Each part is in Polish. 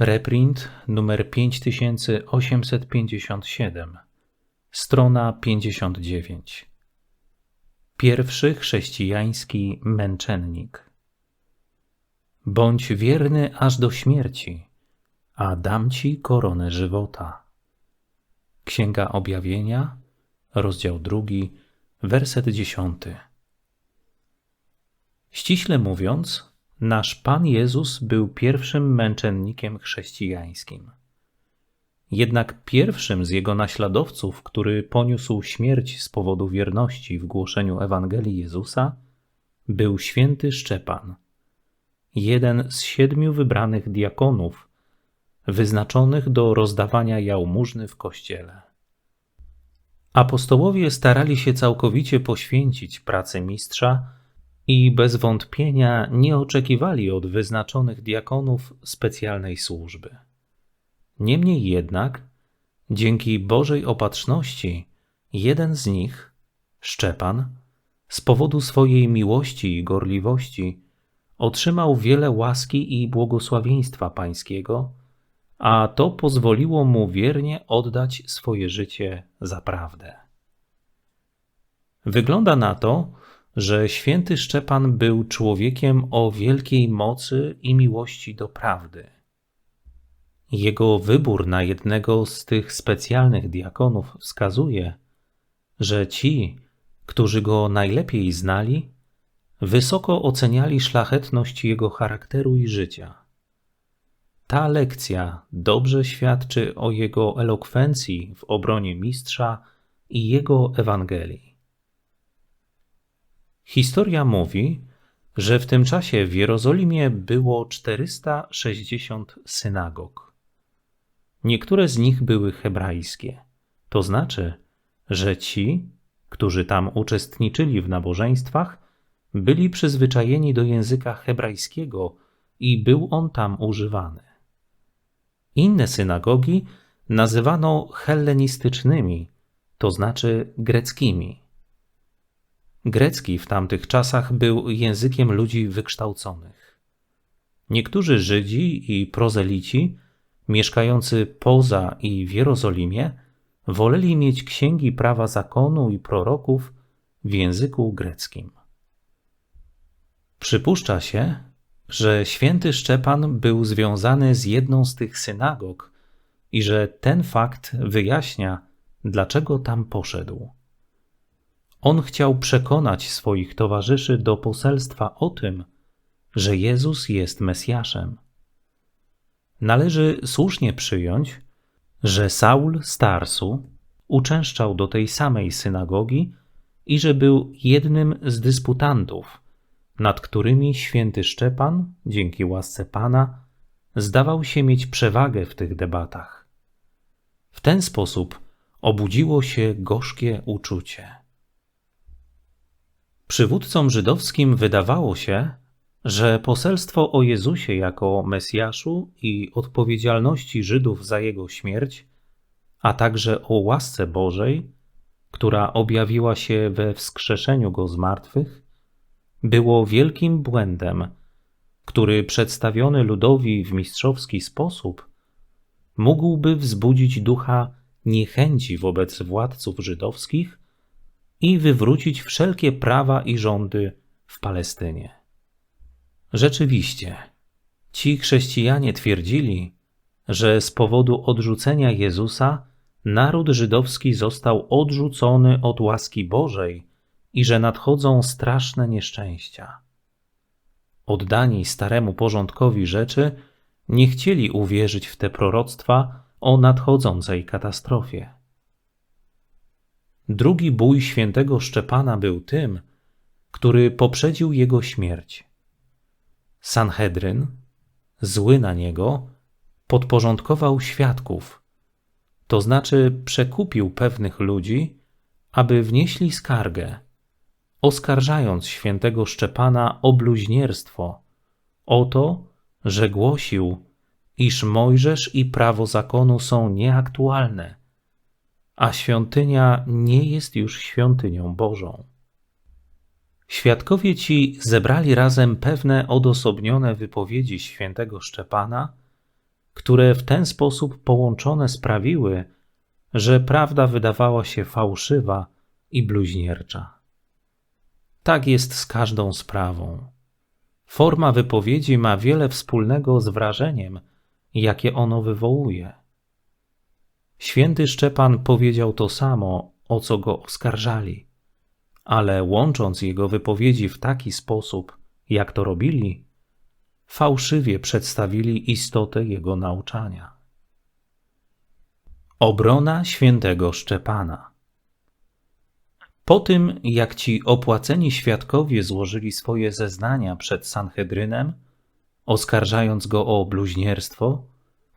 Reprint numer 5857, strona 59. Pierwszy chrześcijański męczennik. Bądź wierny aż do śmierci, a dam ci koronę żywota. Księga Objawienia, rozdział drugi, werset dziesiąty. Ściśle mówiąc, Nasz Pan Jezus był pierwszym męczennikiem chrześcijańskim. Jednak pierwszym z jego naśladowców, który poniósł śmierć z powodu wierności w głoszeniu Ewangelii Jezusa, był święty Szczepan, jeden z siedmiu wybranych diakonów, wyznaczonych do rozdawania jałmużny w kościele. Apostołowie starali się całkowicie poświęcić pracę mistrza i bez wątpienia nie oczekiwali od wyznaczonych diakonów specjalnej służby. Niemniej jednak, dzięki Bożej opatrzności, jeden z nich, Szczepan, z powodu swojej miłości i gorliwości, otrzymał wiele łaski i błogosławieństwa Pańskiego, a to pozwoliło mu wiernie oddać swoje życie za prawdę. Wygląda na to, że święty Szczepan był człowiekiem o wielkiej mocy i miłości do prawdy. Jego wybór na jednego z tych specjalnych diakonów wskazuje, że ci, którzy go najlepiej znali, wysoko oceniali szlachetność jego charakteru i życia. Ta lekcja dobrze świadczy o jego elokwencji w obronie mistrza i jego Ewangelii. Historia mówi, że w tym czasie w Jerozolimie było 460 synagog. Niektóre z nich były hebrajskie, to znaczy, że ci, którzy tam uczestniczyli w nabożeństwach, byli przyzwyczajeni do języka hebrajskiego i był on tam używany. Inne synagogi nazywano hellenistycznymi, to znaczy greckimi. Grecki w tamtych czasach był językiem ludzi wykształconych. Niektórzy Żydzi i prozelici, mieszkający poza i w Jerozolimie, woleli mieć księgi prawa zakonu i proroków w języku greckim. Przypuszcza się, że święty Szczepan był związany z jedną z tych synagog i że ten fakt wyjaśnia, dlaczego tam poszedł. On chciał przekonać swoich towarzyszy do poselstwa o tym, że Jezus jest Mesjaszem. Należy słusznie przyjąć, że Saul z Tarsu uczęszczał do tej samej synagogi i że był jednym z dysputantów, nad którymi święty Szczepan, dzięki łasce Pana, zdawał się mieć przewagę w tych debatach. W ten sposób obudziło się gorzkie uczucie. Przywódcom żydowskim wydawało się, że poselstwo o Jezusie jako Mesjaszu i odpowiedzialności Żydów za jego śmierć, a także o łasce Bożej, która objawiła się we wskrzeszeniu go z martwych, było wielkim błędem, który przedstawiony ludowi w mistrzowski sposób mógłby wzbudzić ducha niechęci wobec władców żydowskich i wywrócić wszelkie prawa i rządy w Palestynie. Rzeczywiście, ci chrześcijanie twierdzili, że z powodu odrzucenia Jezusa naród żydowski został odrzucony od łaski Bożej i że nadchodzą straszne nieszczęścia. Oddani staremu porządkowi rzeczy, nie chcieli uwierzyć w te proroctwa o nadchodzącej katastrofie. Drugi bój świętego Szczepana był tym, który poprzedził jego śmierć. Sanhedryn, zły na niego, podporządkował świadków, to znaczy przekupił pewnych ludzi, aby wnieśli skargę, oskarżając świętego Szczepana o bluźnierstwo, o to, że głosił, iż Mojżesz i prawo zakonu są nieaktualne a świątynia nie jest już świątynią Bożą. Świadkowie ci zebrali razem pewne odosobnione wypowiedzi świętego Szczepana, które w ten sposób połączone sprawiły, że prawda wydawała się fałszywa i bluźniercza. Tak jest z każdą sprawą. Forma wypowiedzi ma wiele wspólnego z wrażeniem, jakie ono wywołuje. Święty Szczepan powiedział to samo, o co go oskarżali, ale łącząc jego wypowiedzi w taki sposób, jak to robili, fałszywie przedstawili istotę jego nauczania. Obrona świętego Szczepana. Po tym, jak ci opłaceni świadkowie złożyli swoje zeznania przed Sanhedrynem, oskarżając go o bluźnierstwo,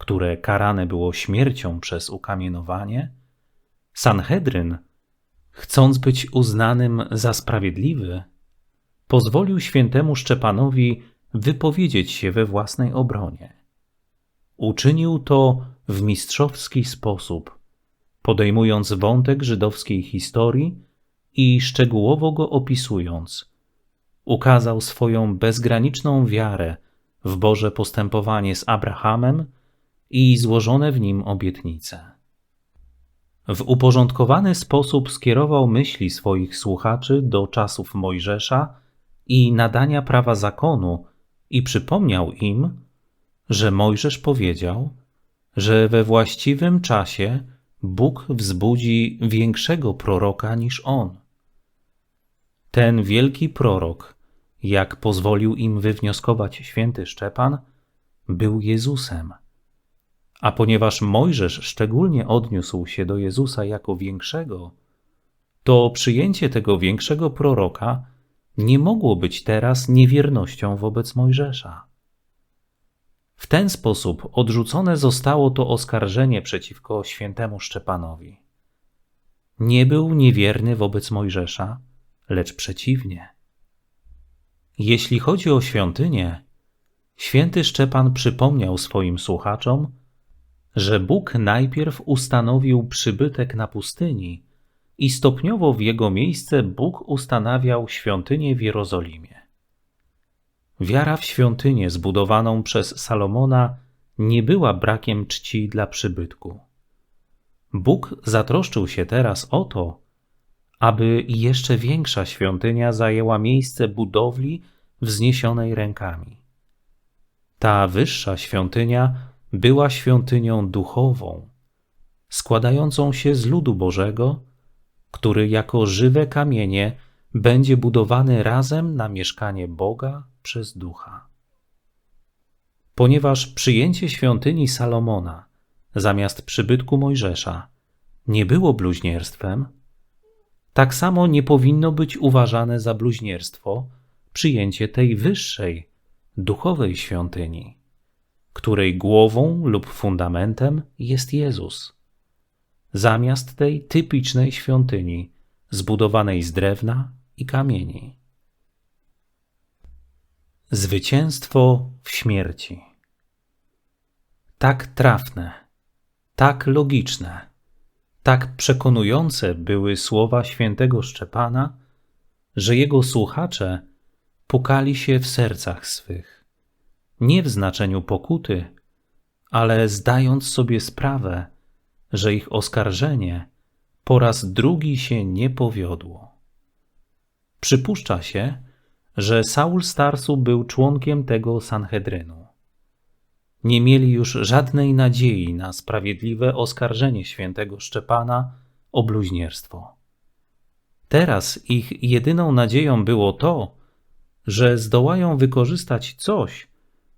które karane było śmiercią przez ukamienowanie, Sanhedryn, chcąc być uznanym za sprawiedliwy, pozwolił świętemu Szczepanowi wypowiedzieć się we własnej obronie. Uczynił to w mistrzowski sposób, podejmując wątek żydowskiej historii i szczegółowo go opisując. Ukazał swoją bezgraniczną wiarę w Boże postępowanie z Abrahamem i złożone w nim obietnice. W uporządkowany sposób skierował myśli swoich słuchaczy do czasów Mojżesza i nadania prawa zakonu i przypomniał im, że Mojżesz powiedział, że we właściwym czasie Bóg wzbudzi większego proroka niż on. Ten wielki prorok, jak pozwolił im wywnioskować święty Szczepan, był Jezusem. A ponieważ Mojżesz szczególnie odniósł się do Jezusa jako większego, to przyjęcie tego większego proroka nie mogło być teraz niewiernością wobec Mojżesza. W ten sposób odrzucone zostało to oskarżenie przeciwko świętemu Szczepanowi. Nie był niewierny wobec Mojżesza, lecz przeciwnie. Jeśli chodzi o świątynię, święty Szczepan przypomniał swoim słuchaczom, że Bóg najpierw ustanowił przybytek na pustyni i stopniowo w jego miejsce Bóg ustanawiał świątynię w Jerozolimie. Wiara w świątynię zbudowaną przez Salomona nie była brakiem czci dla przybytku. Bóg zatroszczył się teraz o to, aby jeszcze większa świątynia zajęła miejsce budowli wzniesionej rękami. Ta wyższa świątynia była świątynią duchową, składającą się z ludu Bożego, który jako żywe kamienie będzie budowany razem na mieszkanie Boga przez ducha. Ponieważ przyjęcie świątyni Salomona zamiast przybytku Mojżesza nie było bluźnierstwem, tak samo nie powinno być uważane za bluźnierstwo przyjęcie tej wyższej, duchowej świątyni, której głową lub fundamentem jest Jezus, zamiast tej typicznej świątyni zbudowanej z drewna i kamieni. Zwycięstwo w śmierci. Tak trafne, tak logiczne, tak przekonujące były słowa świętego Szczepana, że jego słuchacze pukali się w sercach swych, nie w znaczeniu pokuty, ale zdając sobie sprawę, że ich oskarżenie po raz drugi się nie powiodło. Przypuszcza się, że Saul Starsu był członkiem tego Sanhedrynu. Nie mieli już żadnej nadziei na sprawiedliwe oskarżenie świętego Szczepana o bluźnierstwo. Teraz ich jedyną nadzieją było to, że zdołają wykorzystać coś,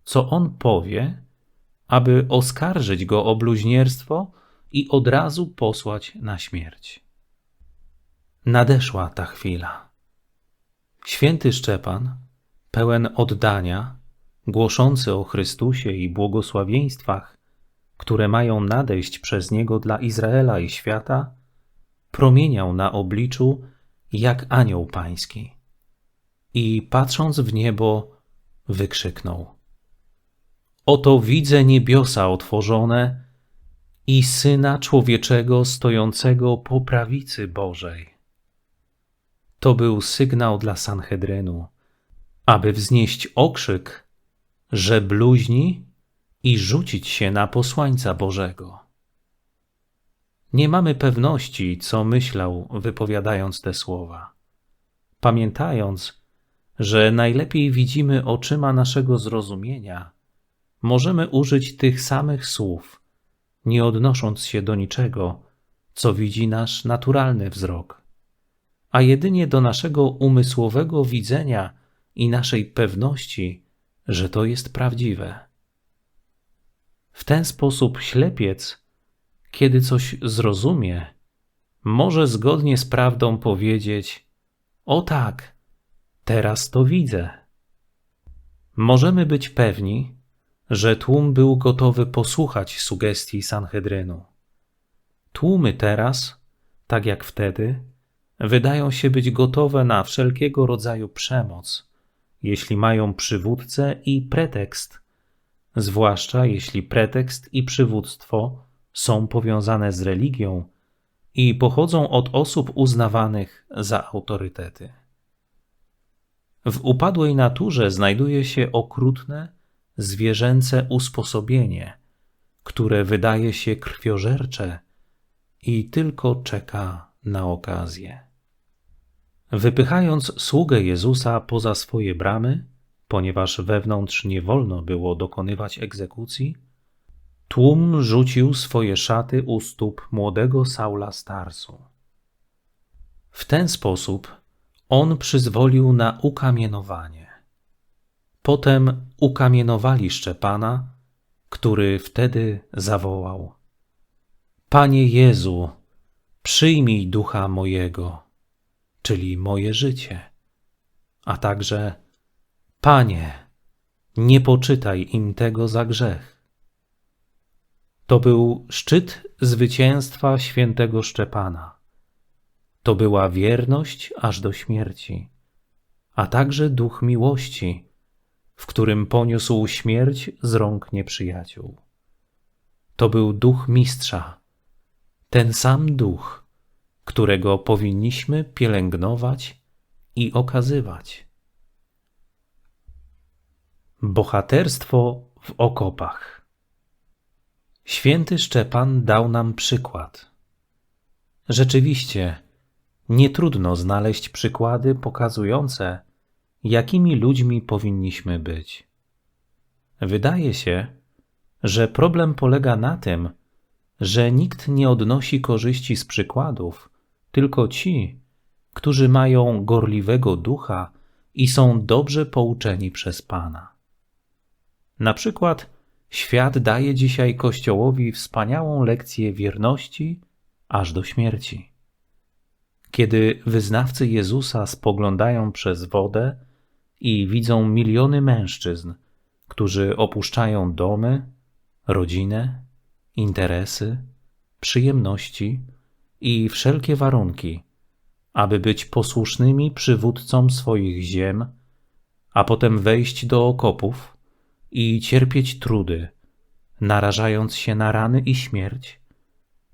co on powie, aby oskarżyć go o bluźnierstwo i od razu posłać na śmierć. Nadeszła ta chwila. Święty Szczepan, pełen oddania, głoszący o Chrystusie i błogosławieństwach, które mają nadejść przez niego dla Izraela i świata, promieniał na obliczu jak anioł pański. I patrząc w niebo, wykrzyknął: Oto widzę niebiosa otworzone i syna człowieczego stojącego po prawicy Bożej. To był sygnał dla Sanhedrynu, aby wznieść okrzyk, że bluźni i rzucić się na posłańca Bożego. Nie mamy pewności, co myślał, wypowiadając te słowa. Pamiętając, że najlepiej widzimy oczyma naszego zrozumienia, możemy użyć tych samych słów, nie odnosząc się do niczego, co widzi nasz naturalny wzrok, a jedynie do naszego umysłowego widzenia i naszej pewności, że to jest prawdziwe. W ten sposób ślepiec, kiedy coś zrozumie, może zgodnie z prawdą powiedzieć: O tak, teraz to widzę. Możemy być pewni, że tłum był gotowy posłuchać sugestii Sanhedrynu. Tłumy teraz, tak jak wtedy, wydają się być gotowe na wszelkiego rodzaju przemoc, jeśli mają przywódcę i pretekst, zwłaszcza jeśli pretekst i przywództwo są powiązane z religią i pochodzą od osób uznawanych za autorytety. W upadłej naturze znajduje się okrutne, zwierzęce usposobienie, które wydaje się krwiożercze i tylko czeka na okazję. Wypychając sługę Jezusa poza swoje bramy, ponieważ wewnątrz nie wolno było dokonywać egzekucji, tłum rzucił swoje szaty u stóp młodego Saula Starsu. W ten sposób on przyzwolił na ukamienowanie. Potem ukamienowali Szczepana, który wtedy zawołał: Panie Jezu, przyjmij ducha mojego, czyli moje życie, a także Panie, nie poczytaj im tego za grzech. To był szczyt zwycięstwa świętego Szczepana. To była wierność aż do śmierci, a także duch miłości, w którym poniósł śmierć z rąk nieprzyjaciół. To był duch mistrza, ten sam duch, którego powinniśmy pielęgnować i okazywać. Bohaterstwo w okopach. Święty Szczepan dał nam przykład. Rzeczywiście, nie trudno znaleźć przykłady pokazujące, jakimi ludźmi powinniśmy być. Wydaje się, że problem polega na tym, że nikt nie odnosi korzyści z przykładów, tylko ci, którzy mają gorliwego ducha i są dobrze pouczeni przez Pana. Na przykład, świat daje dzisiaj Kościołowi wspaniałą lekcję wierności aż do śmierci. Kiedy wyznawcy Jezusa spoglądają przez wodę i widzą miliony mężczyzn, którzy opuszczają domy, rodzinę, interesy, przyjemności i wszelkie warunki, aby być posłusznymi przywódcom swoich ziem, a potem wejść do okopów i cierpieć trudy, narażając się na rany i śmierć,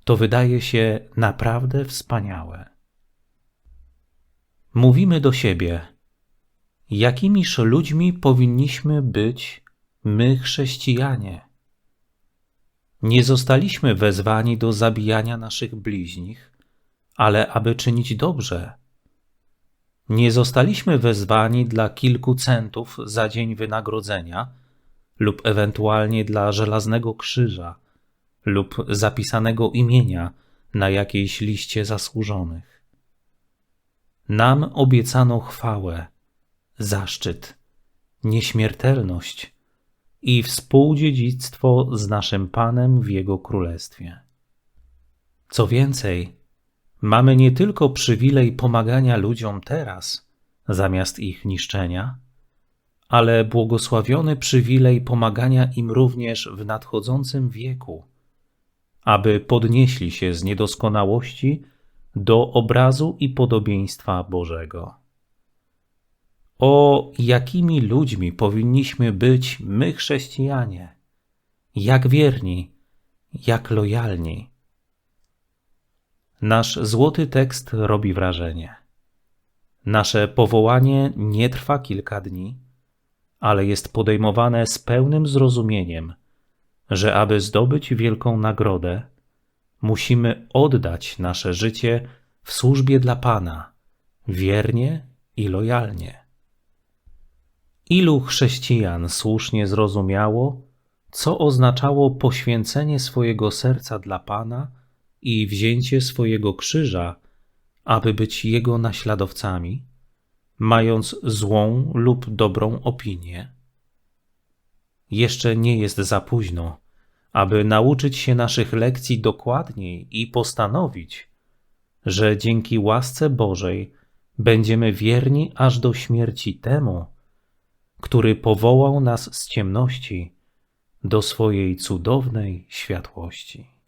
to wydaje się naprawdę wspaniałe. Mówimy do siebie, jakimiż ludźmi powinniśmy być my, chrześcijanie. Nie zostaliśmy wezwani do zabijania naszych bliźnich, ale aby czynić dobrze. Nie zostaliśmy wezwani dla kilku centów za dzień wynagrodzenia lub ewentualnie dla żelaznego krzyża lub zapisanego imienia na jakiejś liście zasłużonych. Nam obiecano chwałę, zaszczyt, nieśmiertelność i współdziedzictwo z naszym Panem w Jego Królestwie. Co więcej, mamy nie tylko przywilej pomagania ludziom teraz, zamiast ich niszczenia, ale błogosławiony przywilej pomagania im również w nadchodzącym wieku, aby podnieśli się z niedoskonałości do obrazu i podobieństwa Bożego. O, jakimi ludźmi powinniśmy być my, chrześcijanie? Jak wierni, jak lojalni. Nasz złoty tekst robi wrażenie. Nasze powołanie nie trwa kilka dni, ale jest podejmowane z pełnym zrozumieniem, że aby zdobyć wielką nagrodę, musimy oddać nasze życie w służbie dla Pana, wiernie i lojalnie. Ilu chrześcijan słusznie zrozumiało, co oznaczało poświęcenie swojego serca dla Pana i wzięcie swojego krzyża, aby być Jego naśladowcami, mając złą lub dobrą opinię? Jeszcze nie jest za późno, aby nauczyć się naszych lekcji dokładniej i postanowić, że dzięki łasce Bożej będziemy wierni aż do śmierci temu, który powołał nas z ciemności do swojej cudownej światłości.